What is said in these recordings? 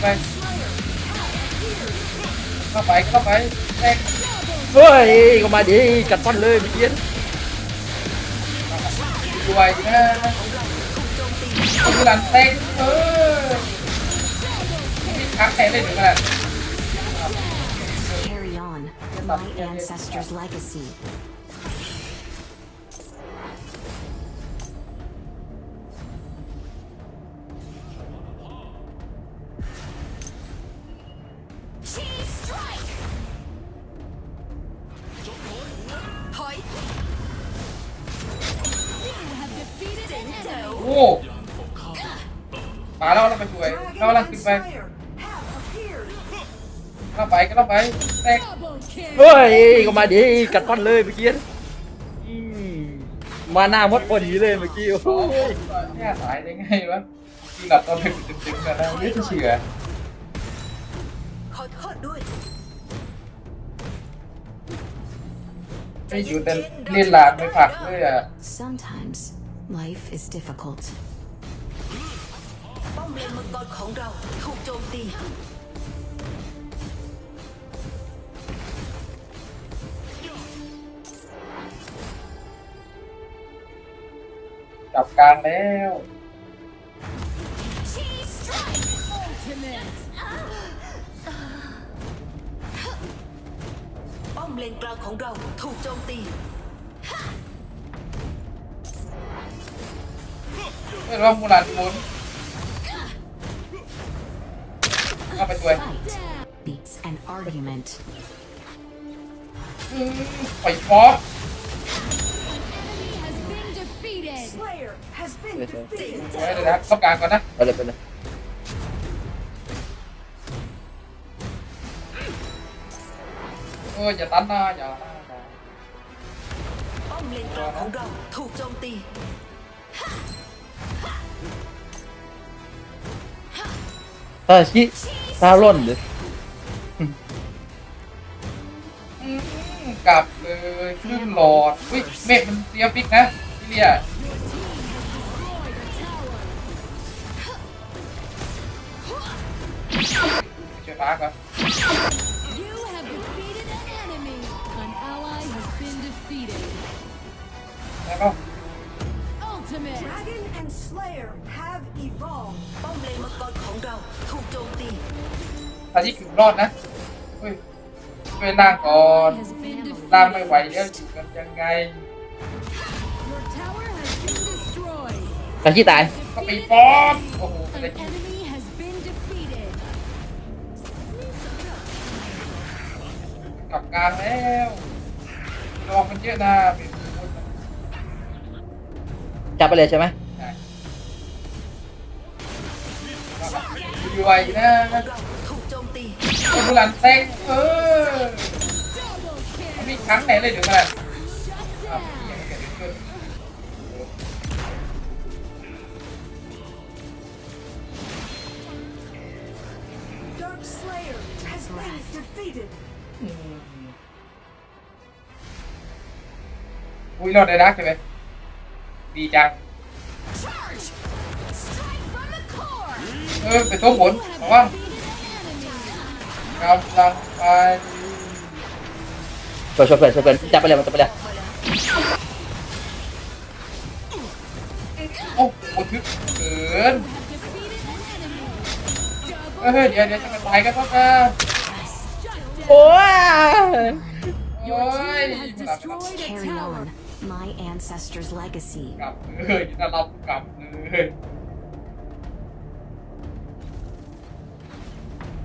ไปเข้าไปเข้าไปแตกเฮ้ยก็มาดิกัดฟันเลยเมื่อกี้ด้วยนะคนหลังแตกเออมีทักแทนได้ถึงขนาด Carry on my ancestors' legacy. อ้มาแล้วเราไปช่วยเรากำลังขึ้นไปเข้าไปเข้าไปแตกเฮ้ยก็มาดิกัดฟันเลยเมื่อกี้อืมมาหน้ามดพอดีเลยเมื่อกี้โอ้โอ้ยยแค่สายได้ไงวะกินหลับตอนดึกดึกๆกันนะไม่เชื่อขอโทษด้วยไม่อยู่แต่เล่นหลานไม่ผักเลยอะ Sometimes life is difficult. ป้อมเลนมังกรของเราถูกโจมตีจับกลางแล้ว ป้อมเลนกลางของเราถูกโจมตี เพื่อนว่ามูลานหมุนเข้าไปช่วย Beats an argument. อืมปล่อ ข้ากลางก่อนนะไปเลยไปเลยเอออย่าตันนะอย่านะอย่าป้อมเลนกลางของเราถูกโจมตีตาชิตาล่นเลยอืมกลับเลยขึ้นหลอดอุ้ยเมฆมันเสียฟิกนะพี่เลียช่วยฟ้าก่อน You have defeated an enemy. An ally has been defeated. แล้วก็ Ultimate. Dragon and Slayer have evolved. ป้อมเลนมังกรของเราถูกโจมตีตอนนี้ถึงรอดนะเฮ้ยช่วยล่างก่อน Has been ล่างไม่ไหว defeated. แล้วอยู่กันยังไง Your tower has been destroyed. ตาชิตายก็ไปฟอสโอ้โห An อะไร enemy has been defeated. กลับกลางแล้วระวังมันเยอะนะเป็นคนจับไปเลยใช่ไหม อยู่ไวนะเราถูกโจมตีคนหลังแตงเออมีครั้งไหนเลยเดี๋ยวกัน Shut อะ down. ยังเกิดขึ้น Dark Slayer has been defeated. อุ้ยรอดได้รักใช่ไหมดีจัง เออไปตัวผล You เพราะ have ว่า defeated an enemy. กำลังไปช่วยช่วยเพื่อนช่วยเพื่อนจับไปเลยมันจับไปเลยโอ้โหทึกเกิน Have defeated an enemy. เออเดี๋ยวเดี๋ยวจะไปตายกันก็จะ Shut down. โอ้ยโอ้ย Has กลับ destroyed a Carry tower. on my ancestors' legacy. กลับเลยถ้าเรากลับเลย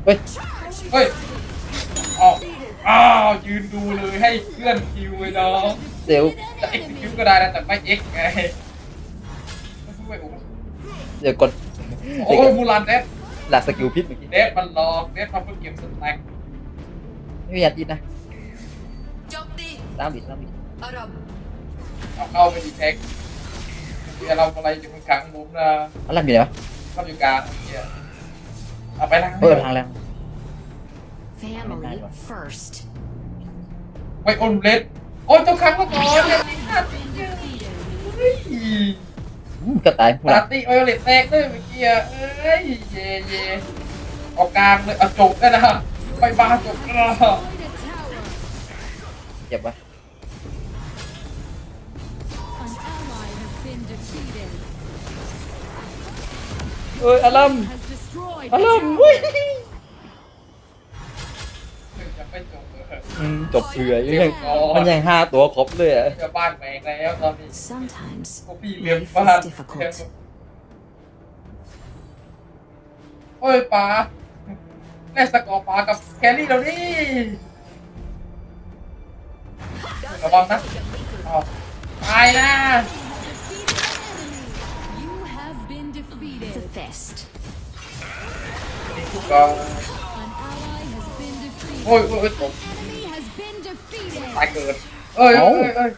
เฮ้ย เฮ้ยอ้าวอ้าวยืนดูเลยให้เพื่อนคิวเลยน้องเดี๋ยว จะเอ็กซ์คิวก็ได้นะแต่ไม่เอ็กซ์ไงไม่โอ้โหเดี๋ยวกดโอ้ยมูลันเดฟหลักสกิลพิษเมื่อกี้เดฟมันหลอกเดฟทำเพื่อเก็บสแต็กไม่อยากยินนะโจมตีตามบิดตามบิดอารัมเอาเข้าไปดีแท็กเดี๋ยวเราอะไรจะมึงขังมุมนะอะไรมีอะไรวะเข้าอยู่กลางเฮีย เอาไปล้างเฮ้ยทางแรง family first ไว้โอนเลสโอ้ยต้องขังมาก่อนเนี่ยจริงนะจริงเฮ้ยอืมก็ตายหมดปาละร์ตี้ไวโอเลตแตกด้วยเมื่อกี้อะเอ้ยเย่เย่เอากลางเลยเอาจบก็นะไปบ้าจบก็นะ Destroyed a tower. เจ็บปะ An ally has been defeated. เอ้ยอารัม Has destroyed อา a รัม tower. เฮ้ยจะไม่จบเลยอืมจบเผื่อยังมันยังห้าตัวครบเลยอะจะบ้านแมงแล้วตอนนี้ Sometimes พวกพี่เลี้ยง life บ้าน is difficult. โอ้ยป๋าแน่สกอร์ป๋ากับแครี่เรานี่ระวังนะเอาตายนะ You have been defeated. The best. con Ôi ôi ôi ôi Tài cợt Ơi ơi ơi ơi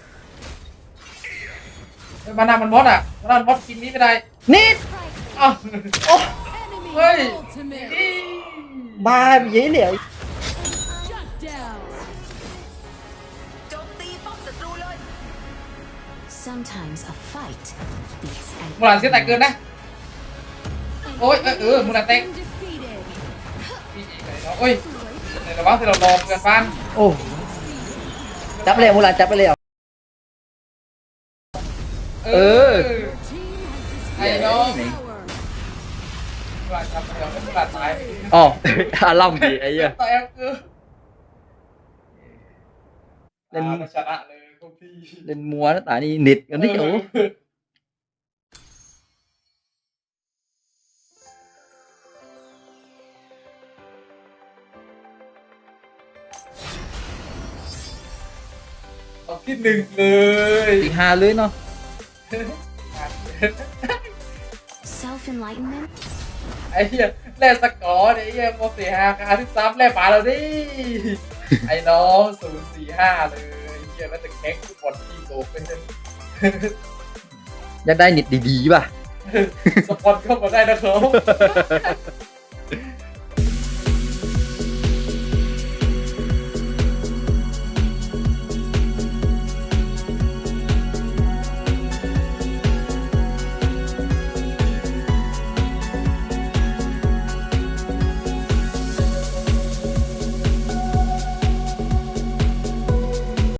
Bạn nào mình boss à? Bạn nào boss kín nít bên đây Nít. Ờ. Ôi Ba dễ liệu Sometimes a. Một lần giết tài cơn đấy. Ôi, ừ, một lần tay. พี่อีกไหนเนาะโอ้ยในระหว่างที่เรารอเพื่อนบ้านโอ้จับเลยมูลาจับไปเลยเหรอ เออ Team has ไอ้ destroyed น้อง a tower. มูหลานจำไปแล้วมูหลานตายอ๋ออารัมดีไอ้เหี้ยตายแล้วคือเล่นอ่าชนะเลยพวกพี่เล่นมัวนะตานี่นิดกันนี่โอ้ หนึ่งเลยตีห้าเลยเนาะ self enlightenment. ไอ้เหี้ยแล่สกอร์เนี่ยไอ้เหี้ยโมสี่ห้าคาที่ซ้ำแล่ป่าเราดิ ไอ้น้องศูนย์สี่ห้าเลยไอ้เหี้ยแล้วจะแข่งฟุตบอลทีมโลกเลยอยากได้นิดดีๆป่ะ สปอนเข้ามาได้นะครับ